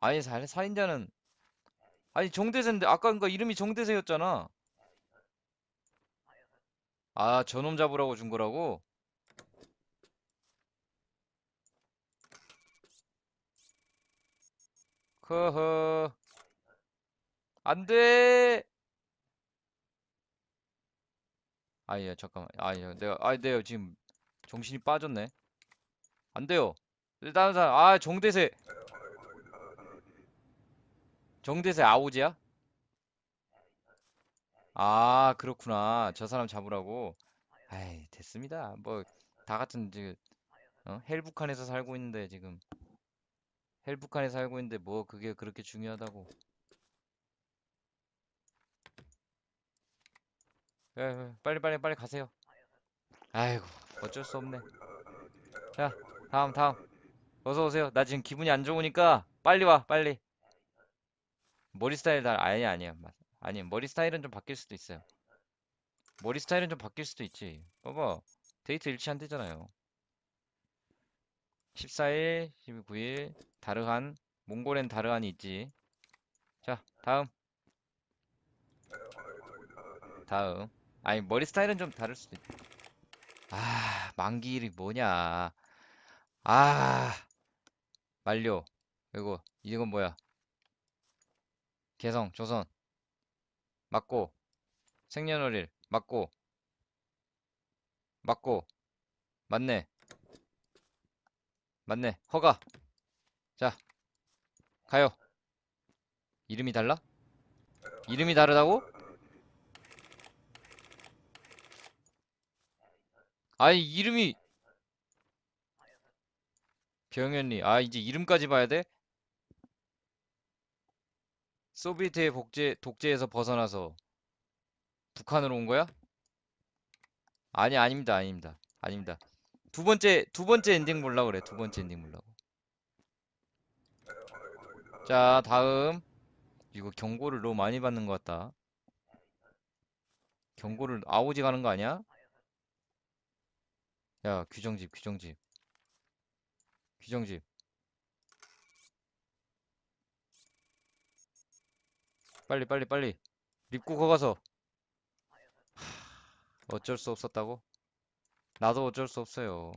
아니 살, 살인자는. 아니 정대세인데 아까 그니까 이름이 정대세였잖아. 아 저놈 잡으라고 준 거라고? 허허. 안돼. 아예 잠깐만. 아예 내가 아 내가 지금 정신이 빠졌네. 안 돼요. 다른 사람 아 정대세 정대세 아오지야? 아 그렇구나. 저 사람 잡으라고? 아이 됐습니다. 뭐 다 같은 지금 어? 헬북한에서 살고 있는데 지금. 헬북한에 살고 있는데 뭐 그게 그렇게 중요하다고. 에, 에, 빨리 빨리 빨리 가세요. 아이고 어쩔 수 없네. 자 다음 다음. 어서 오세요. 나 지금 기분이 안 좋으니까 빨리 와 빨리 머리 스타일 다 아니 아니야. 맞- 아니 머리 스타일은 좀 바뀔 수도 있어요. 머리 스타일은 좀 바뀔 수도 있지. 봐봐. 데이트 일치 안 되잖아요. 14일 19일 다르한 몽골엔 다르한이 있지. 자 다음. 다음. 아니 머리 스타일은 좀 다를 수도 있... 아 만기일이 뭐냐. 아 만료 이거 이건 뭐야 개성 조선. 맞고. 생년월일 맞고. 맞고. 맞네. 맞네. 허가. 자 가요. 이름이 달라? 이름이 다르다고? 아니 이름이. 병현리. 아 이제 이름까지 봐야 돼? 소비에트의 복제 독재에서 벗어나서 북한으로 온 거야? 아니 아닙니다 아닙니다 아닙니다. 두 번째 두 번째 엔딩 몰라 그래 두 번째 엔딩 몰라고. 자 다음. 이거 경고를 너무 많이 받는 것 같다. 경고를 아오지 가는 거 아니야? 야 규정집 규정집. 규정집 빨리 빨리 빨리. 거 가서. 어쩔 수 없었다고? 나도 어쩔 수 없어요.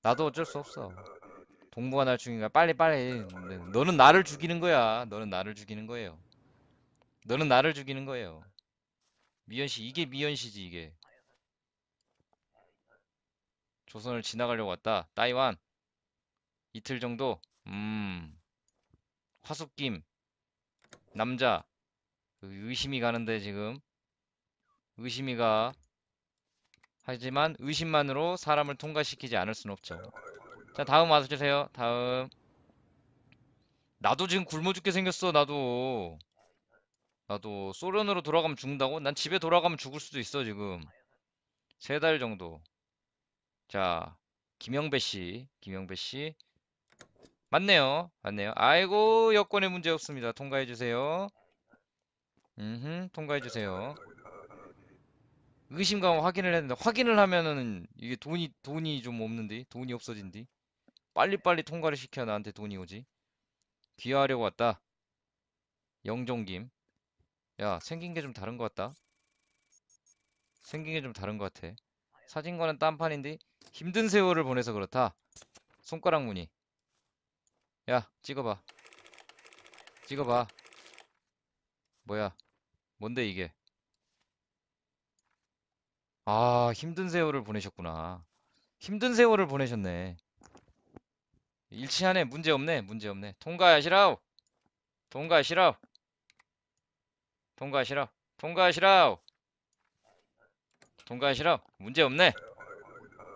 나도 어쩔 수 없어. 동무가 날 죽인 거야. 빨리 빨리. 너는 나를 죽이는 거야. 너는 나를 죽이는 거예요. 너는 나를 죽이는 거예요. 미연씨 이게 미연씨지 이게. 조선을 지나가려고 왔다. 따이완. 이틀 정도? 음. 화숙김 남자 그 의심이 가는데 지금 의심이 가 하지만 의심만으로 사람을 통과시키지 않을 순 없죠. 자 다음 와주세요. 다음. 나도 지금 굶어 죽게 생겼어 나도. 나도 소련으로 돌아가면 죽는다고? 난 집에 돌아가면 죽을 수도 있어 지금. 세 달 정도. 자 김영배 씨 김영배 씨 맞네요. 맞네요. 아이고 여권에 문제 없습니다. 통과해 주세요. 음 통과해 주세요. 의심가면 확인을 했는데 확인을 하면은 이게 돈이 돈이 좀 없는데 돈이 없어진디? 빨리빨리 통과를 시켜 나한테 돈이 오지. 귀화하려고 왔다. 영종김. 야 생긴 게 좀 다른 것 같다. 생긴 게 좀 다른 것 같아. 사진과는 딴판인데 힘든 세월을 보내서 그렇다. 손가락 무늬 야 찍어봐. 찍어봐. 뭐야? 뭔데 이게? 아 힘든 세월을 보내셨구나. 힘든 세월을 보내셨네. 일치하네 문제없네 문제없네. 통과하시라우 통과하시라우 통과하시라우 통과하시라우 통과하시라우 문제없네.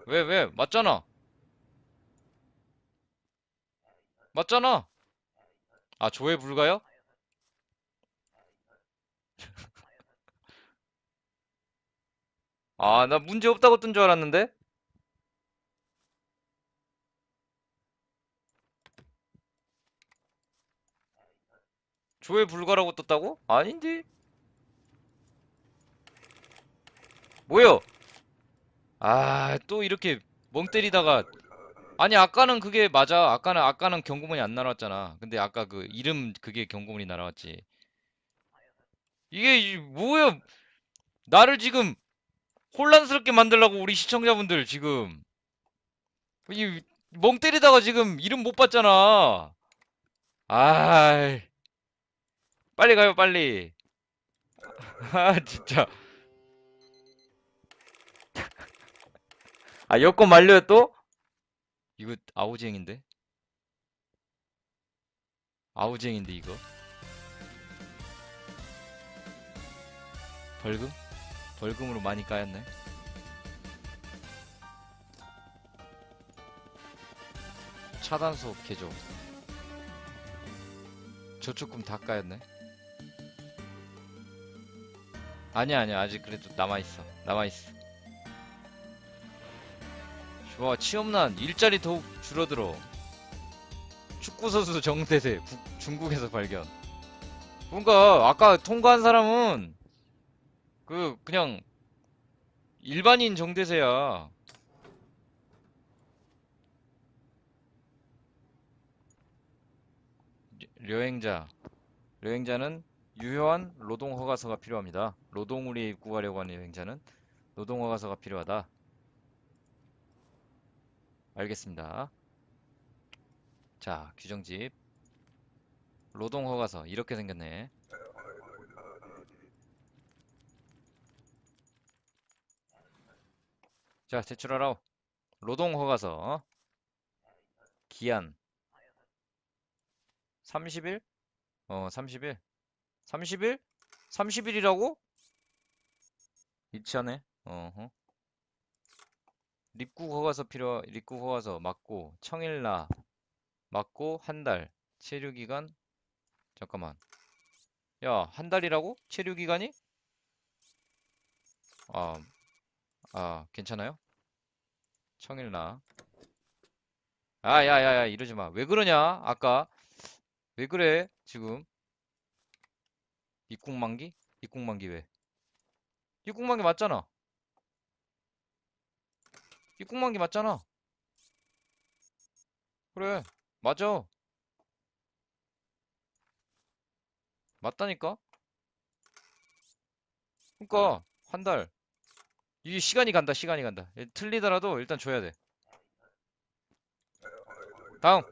왜 왜? 맞잖아 맞잖아 아 조회 불가요? 아 나 문제 없다고 뜬 줄 알았는데 조회 불가라고 떴다고? 아닌데 뭐요? 아 또 이렇게 멍 때리다가 아니 아까는 그게 맞아. 아까는 아까는 경고문이 안 날아왔잖아. 근데 아까 그 이름 그게 경고문이 날아왔지. 이게 이- 뭐야? 나를 지금 혼란스럽게 만들라고 우리 시청자분들 지금 이 멍 때리다가 지금 이름 못 봤잖아. 아이. 빨리 가요, 빨리. 아, 진짜. 아, 여권 만료야 또? 이거 아우쟁인데? 아우쟁인데 이거? 벌금? 벌금으로 많이 까였네. 차단소 개조. 저축금 다 까였네. 아니야, 아니야. 아직 그래도 남아있어. 남아있어. 좋아, 취업난. 일자리 더욱 줄어들어. 축구선수 정대세. 국- 중국에서 발견. 뭔가, 아까 통과한 사람은, 그, 그냥, 일반인 정대세야. 여행자. 여행자는 유효한 노동 허가서가 필요합니다. 노동우리에 입국하려고 하는 여행자는 노동 허가서가 필요하다. 알겠습니다. 자, 규정집. 노동 허가서 이렇게 생겼네. 자, 제출하라. 노동 허가서. 기한 30일? 어, 30일. 30일? 30일이라고? 일치하네. 어허. 입국 허가서 필요, 입국 허가서 맞고, 청일나 맞고, 한 달. 체류 기간? 잠깐만. 야, 한 달이라고? 체류 기간이? 아, 아, 괜찮아요? 청일나. 아, 야, 야, 야, 이러지 마. 왜 그러냐? 아까. 왜 그래? 지금. 입국 만기? 입국 만기 왜? 입국 만기 맞잖아. 입국 만기 맞잖아. 그래. 맞아. 맞다니까? 그러니까 한 달. 이게 시간이 간다. 시간이 간다. 예, 틀리더라도 일단 줘야 돼. 다음.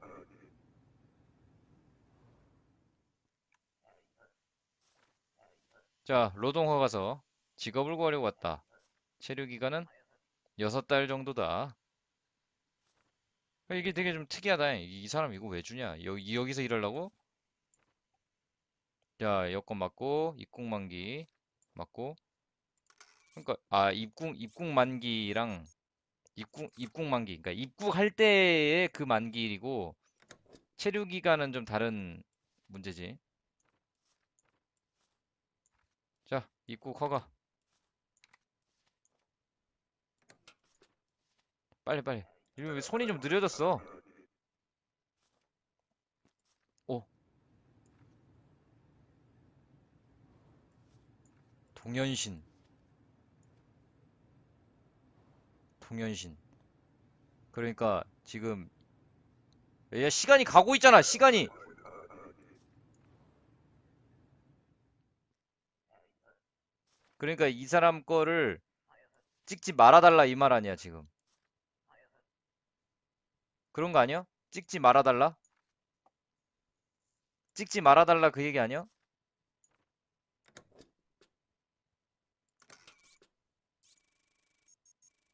자, 노동허가서. 직업을 구하려고 왔다. 체류 기간은 6달 정도다. 이게 되게 좀 특이하다. 이, 이 사람 이거 왜 주냐? 여기, 여기서 일하려고? 자, 여권 맞고, 입국 만기 맞고. 그러니까, 아, 입국, 입국 만기랑 입국, 입국 만기. 그러니까 입국할 때의 그 만기이고, 체류 기간은 좀 다른 문제지. 자, 입국 허가. 빨리, 빨리. 이거 왜 손이 좀 느려졌어? 오, 동현신. 동현신. 그러니까 지금 야 시간이 가고 있잖아. 시간이. 그러니까 이 사람 거를 찍지 말아달라 이 말 아니야 지금. 그런 거 아니야? 찍지 말아달라? 찍지 말아달라 그 얘기 아니야?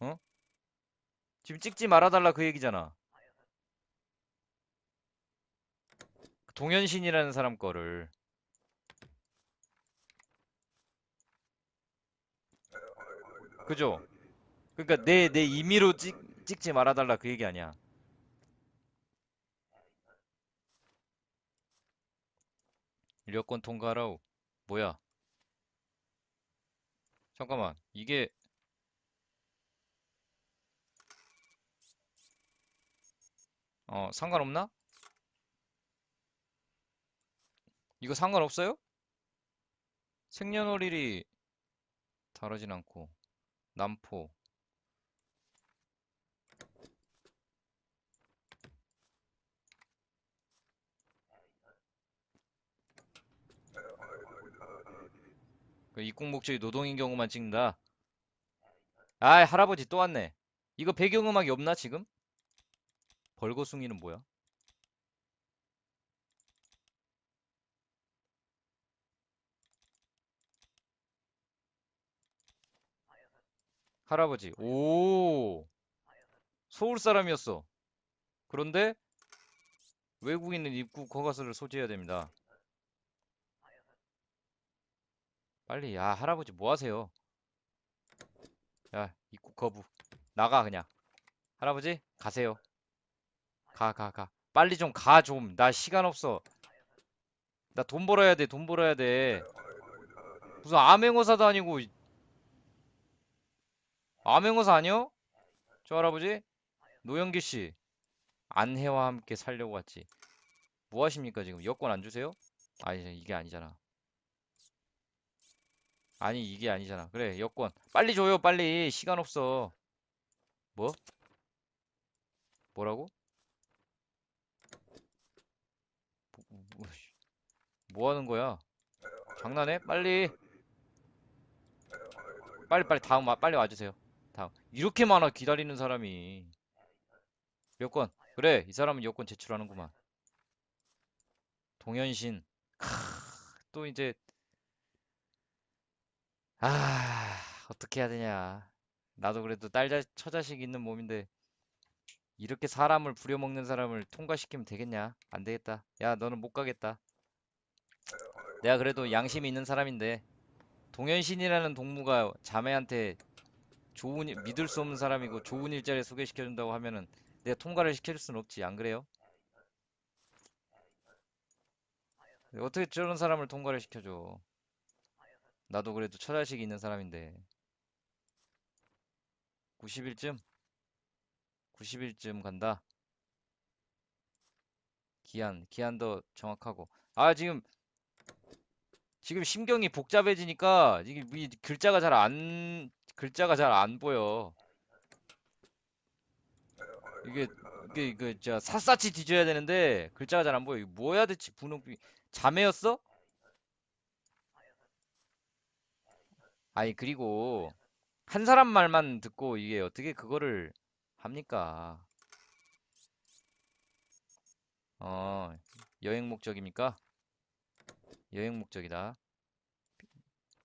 어? 지금 찍지 말아달라 그 얘기잖아. 동현신이라는 사람 거를. 그죠? 그러니까 내, 내 임의로 찍, 찍지 말아달라 그 얘기 아니야. 여권 통과하라고. 뭐야? 잠깐만. 이게 어, 상관없나? 이거 상관없어요? 생년월일이 다르진 않고 남포 그 입국 목적이 노동인 경우만 찍는다. 아, 할아버지 또 왔네. 이거 배경음악이 없나 지금? 벌거숭이는 뭐야? 할아버지. 오. 서울 사람이었어. 그런데 외국인은 입국 허가서를 소지해야 됩니다. 빨리 야 할아버지 뭐 하세요? 야 입국 거부 나가 그냥. 할아버지 가세요. 가 가 가. 빨리 좀 가 좀. 나 시간 없어. 나 돈 벌어야 돼 돈 벌어야 돼. 무슨 암행어사도 아니고 이- 암행어사 아니요? 저 할아버지 노영기 씨 안해와 함께 살려고 왔지. 뭐 하십니까 지금? 여권 안 주세요? 아니 이게 아니잖아 아니 이게 아니잖아. 그래 여권 빨리 줘요 빨리 시간 없어. 뭐? 뭐라고? 뭐, 뭐, 씨. 뭐 하는 거야? 장난해? 빨리 빨리 빨리 다음 와 빨리 와주세요. 다음 이렇게 많아 기다리는 사람이 여권 그래 이 사람은 여권 제출하는구만. 동현신 크, 또 이제 아 어떻게 해야 되냐. 나도 그래도 딸 자 처자식 있는 몸인데 이렇게 사람을 부려먹는 사람을 통과시키면 되겠냐? 안 되겠다. 야, 너는 못 가겠다. 내가 그래도 양심이 있는 사람인데 동현신이라는 동무가 자매한테 좋은 일- 믿을 수 없는 사람이고 좋은 일자리 소개시켜준다고 하면은 내가 통과를 시켜줄 순 없지. 안 그래요? 어떻게 저런 사람을 통과를 시켜줘? 나도 그래도 처자식이 있는 사람인데 90일쯤? 90일쯤 간다. 기한, 기한도 정확하고. 아, 지금, 지금 심경이 복잡해지니까, 이게 이 글자가 잘 안, 글자가 잘 안 보여. 이게, 이게, 그, 저, 샅샅이 뒤져야 되는데, 글자가 잘 안 보여. 이거 뭐 해야 될지, 분홍빛. 자매였어? 아니, 그리고, 한 사람 말만 듣고, 이게 어떻게 그거를 합니까? 어, 여행 목적입니까? 여행 목적이다.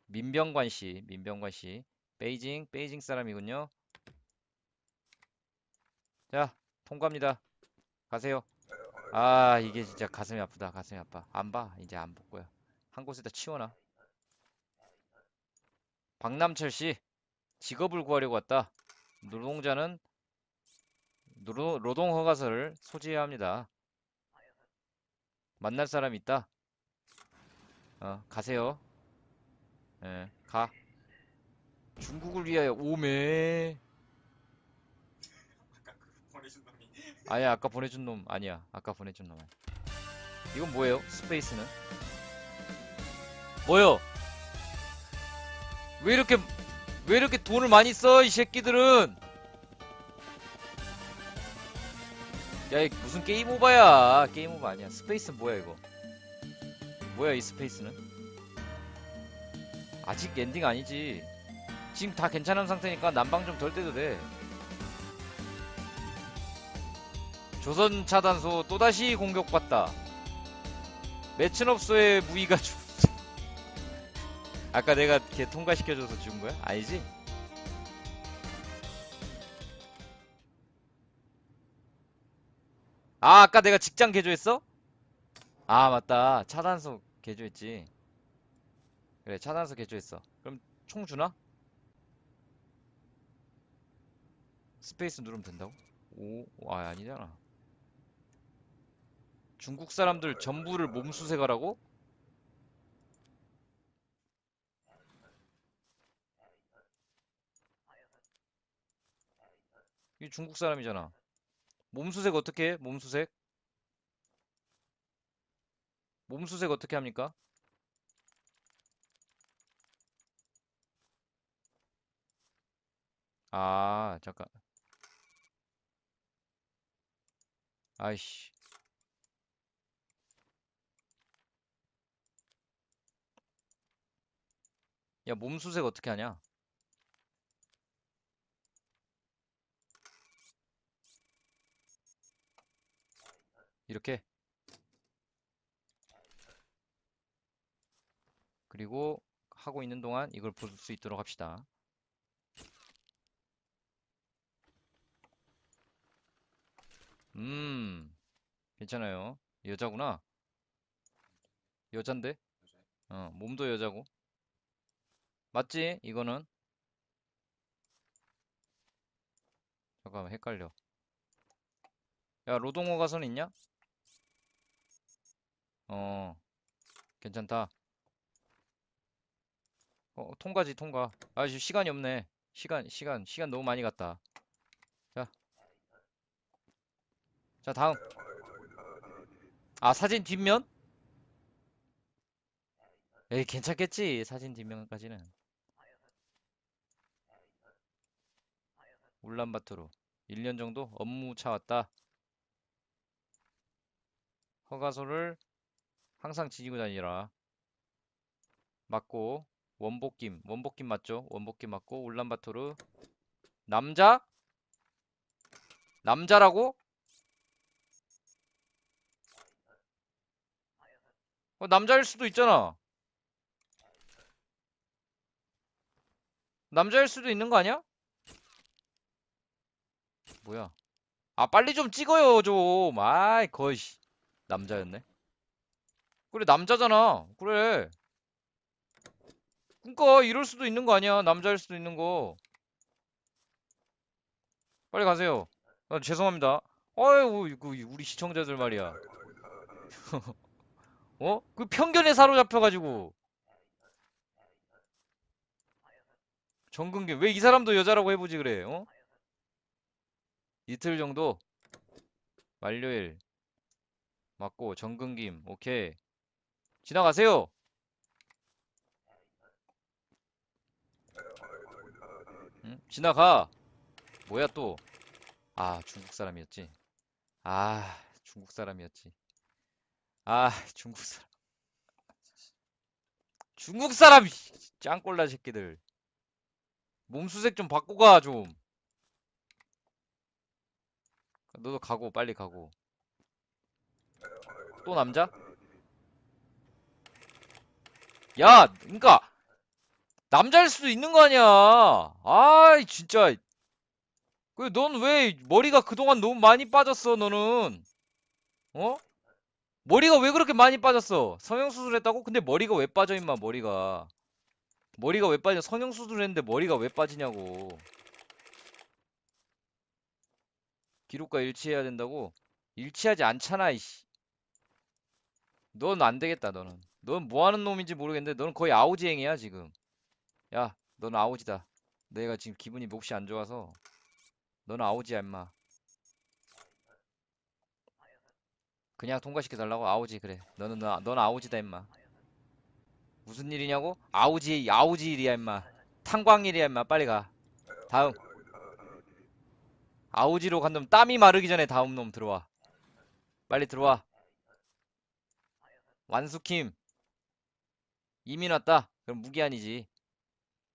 민병관 씨, 민병관 씨. 베이징, 베이징 사람이군요. 자, 통과합니다. 가세요. 아, 이게 진짜 가슴이 아프다. 가슴이 아파. 안 봐. 이제 안 볼 거야. 한 곳에다 치워놔. 박남철 씨, 직업을 구하려고 왔다. 노동자는 노, 노동 허가서를 소지해야 합니다. 만날 사람 있다. 어, 가세요. 예, 가. 중국을 위하여 오메. 아니야, 아까 보내준 놈 아니야. 아까 보내준 놈. 이건 뭐예요? 스페이스는? 뭐요? 왜 이렇게 왜 이렇게 돈을 많이 써, 이 새끼들은? 야, 이 무슨 게임 오바야? 게임 오바 아니야. 스페이스 뭐야 이거? 뭐야 이 스페이스는? 아직 엔딩 아니지. 지금 다 괜찮은 상태니까 난방 좀 덜 떼도 돼. 조선 차단소 또다시 공격받다. 매춘업소의 무기가 죽... 아까 내가 걔 통과시켜줘서 죽은 거야? 아니지? 아, 아까 내가 직장 개조했어? 아, 맞다. 차단소 개조했지. 그래, 차단소 개조했어. 그럼 총 주나? 스페이스 누르면 된다고? 오, 아, 아니잖아. 중국 사람들 전부를 몸수색하라고? 이 중국 사람이잖아. 몸수색 어떻게 해? 몸수색? 몸수색 어떻게 합니까? 아, 잠깐. 아이씨. 야, 몸수색 어떻게 하냐? 이렇게. 그리고 하고 있는 동안 이걸 볼 수 있도록 합시다. 음, 괜찮아요. 여자구나. 여잔데? 어, 몸도 여자고. 맞지? 이거는? 잠깐만, 헷갈려. 야, 로동호 가선 있냐? 어, 괜찮다. 어, 통과지, 통과. 아, 지금 시간이 없네. 시간, 시간, 시간 너무 많이 갔다. 자. 자, 다음. 아, 사진 뒷면? 에이, 괜찮겠지. 사진 뒷면까지는. 울란바토르. 1년 정도 업무 차 왔다. 허가소를 항상 지니고 다니라. 맞고. 원복김. 원복김 맞죠? 원복김 맞고. 울란바토르. 남자? 남자라고? 어, 남자일 수도 있잖아. 남자일 수도 있는 거 아니야? 뭐야? 아, 빨리 좀 찍어요, 좀. 아이, 거의, 씨. 남자였네. 그래, 남자잖아. 그래. 그니까, 이럴 수도 있는 거 아니야. 남자일 수도 있는 거. 빨리 가세요. 아, 죄송합니다. 아유, 그, 우리 시청자들 말이야. 어? 그 편견에 사로잡혀가지고. 정근기. 왜 이 사람도 여자라고 해보지 그래, 어? 이틀 정도? 만료일. 맞고, 정근김. 오케이. 지나가세요! 응? 지나가! 뭐야 또? 아, 중국 사람이었지. 아, 중국 사람이었지. 아, 중국 사람. 중국 사람! 씨, 짱꼴라 새끼들. 몸수색 좀 바꿔 가, 좀. 너도 가고, 빨리 가고. 또 남자? 야, 그니까, 남자일 수도 있는 거 아니야. 아이, 진짜. 그, 넌왜 머리가 그동안 너무 많이 빠졌어, 너는? 어? 머리가 왜 그렇게 많이 빠졌어? 성형수술 했다고? 근데 머리가 왜 빠져, 임마, 머리가. 머리가 왜 빠져? 성형수술 했는데 머리가 왜 빠지냐고. 기록과 일치해야 된다고? 일치하지 않잖아, 이씨. 넌 안 되겠다, 너는. 넌 뭐 하는 놈인지 모르겠는데, 너는 거의 아우지행이야, 지금. 야, 너는 아우지다. 내가 지금 기분이 몹시 안 좋아서. 너는 아우지야, 임마. 그냥 통과시켜달라고? 아우지, 그래. 너는, 너, 넌 아우지다, 임마. 무슨 일이냐고? 아우지, 아우지 일이야, 임마. 탄광 일이야, 임마. 빨리 가. 다음. 아우지로 간 놈 땀이 마르기 전에 다음 놈 들어와. 빨리 들어와. 완수킴. 이민 왔다. 그럼 무기한이지.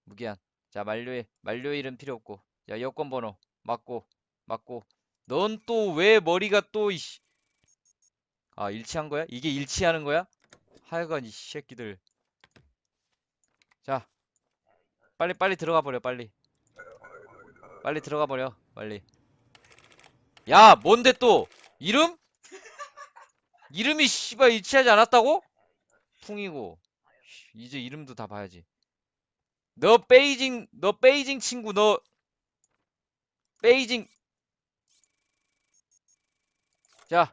무기한. 자, 만료일. 만료일은 필요 없고. 자, 여권 번호. 맞고. 맞고. 넌 또 왜 머리가 또, 이씨. 아, 일치한 거야? 이게 일치하는 거야? 하여간 이 새끼들. 자. 빨리 빨리 들어가 버려, 빨리. 빨리 들어가 버려. 빨리. 야, 뭔데 또? 이름? 이름이 씨발 일치하지 않았다고? 풍이고. 씨, 이제 이름도 다 봐야지. 너 베이징, 너 베이징 친구, 너 베이징. 자,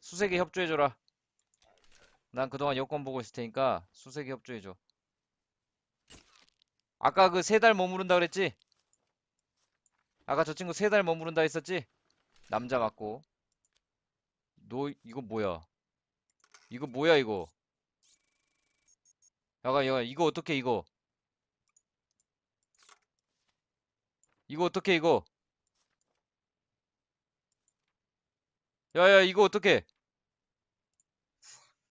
수색에 협조해줘라. 난 그동안 여권 보고 있을 테니까 수색에 협조해줘. 아까 그 세 달 머무른다 그랬지? 아까 저 친구 세 달 머무른다 했었지? 남자 맞고. 너 이거 뭐야? 이거 뭐야 이거? 야가 야 이거 어떻게 이거? 이거 어떻게 이거? 야야 이거 어떻게?